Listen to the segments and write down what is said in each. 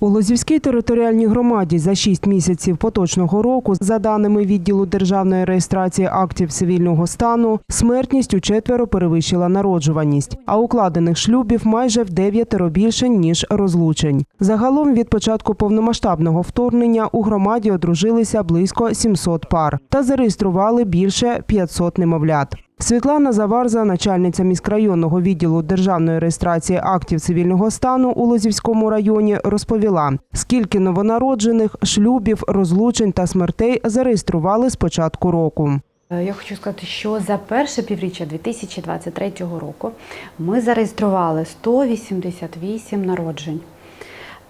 У Лозівській територіальній громаді за 6 місяців поточного року, за даними відділу державної реєстрації актів цивільного стану, смертність у четверо перевищила народжуваність, а укладених шлюбів майже в дев'ятеро більше ніж розлучень. Загалом від початку повномасштабного вторгнення у громаді одружилися близько 700 пар та зареєстрували більше 500 немовлят. Світлана Заварза, начальниця міськрайонного відділу державної реєстрації актів цивільного стану у Лозівському районі, розповіла, скільки новонароджених, шлюбів, розлучень та смертей зареєстрували з початку року. Е, Я хочу сказати, що за перше півріччя 2023 року ми зареєстрували 188 народжень.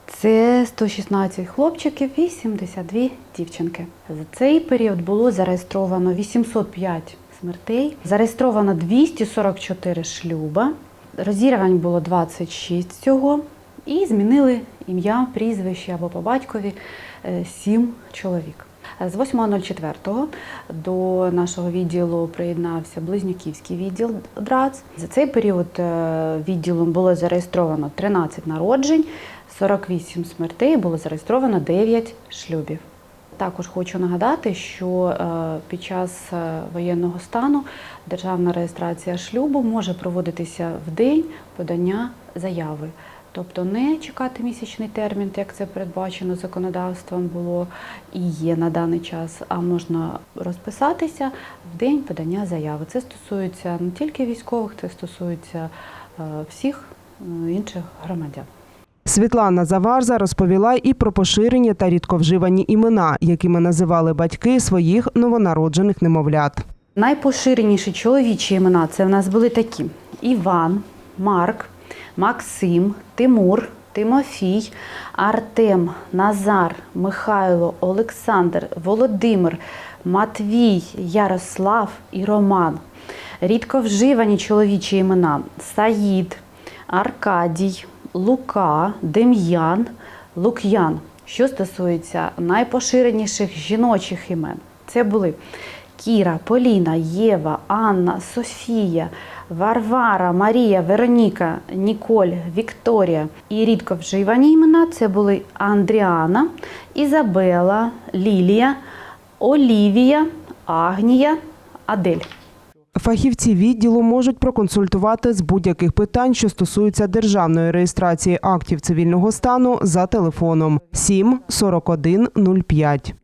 Це 116 хлопчиків і 72 дівчинки. За цей період було зареєстровано 805 смертей, зареєстровано 244 шлюба, розірвань було 26 всього, і змінили ім'я, прізвище або по батькові 7 чоловік. З 8.04 до нашого відділу приєднався Близнюківський відділ ДРАЦ. За цей період е, відділом було зареєстровано 13 народжень, 48 смертей, було зареєстровано 9 шлюбів. Також хочу нагадати, що е, під час е, воєнного стану державна реєстрація шлюбу може проводитися в день подання заяви. Тобто не чекати місячний термін, як це передбачено законодавством було і є на даний час, а можна розписатися в день подання заяви. Це стосується не тільки військових, це стосується е, всіх інших громадян. Світлана Заварза розповіла і про поширені та рідковживані імена, якими називали батьки своїх новонароджених немовлят. Найпоширеніші чоловічі імена це в нас були такі: Іван, Марк, Максим, Тимур, Тимофій, Артем, Назар, Михайло, Олександр, Володимир, Матвій, Ярослав і Роман. Рідко вживані чоловічі імена Саїд, Аркадій, Лука, Дем'ян, Лук'ян. Що стосується найпоширеніших жіночих імен, це були Кіра, Поліна, Єва, Анна, Софія, Варвара, Марія, Вероніка, Ніколь, Вікторія. І рідко вживані імена це були Андріана, Ізабела, Лілія, Олівія, Агнія, Адель. Фахівці відділу можуть проконсультувати з будь-яких питань, що стосуються державної реєстрації актів цивільного стану за телефоном 7 41 05.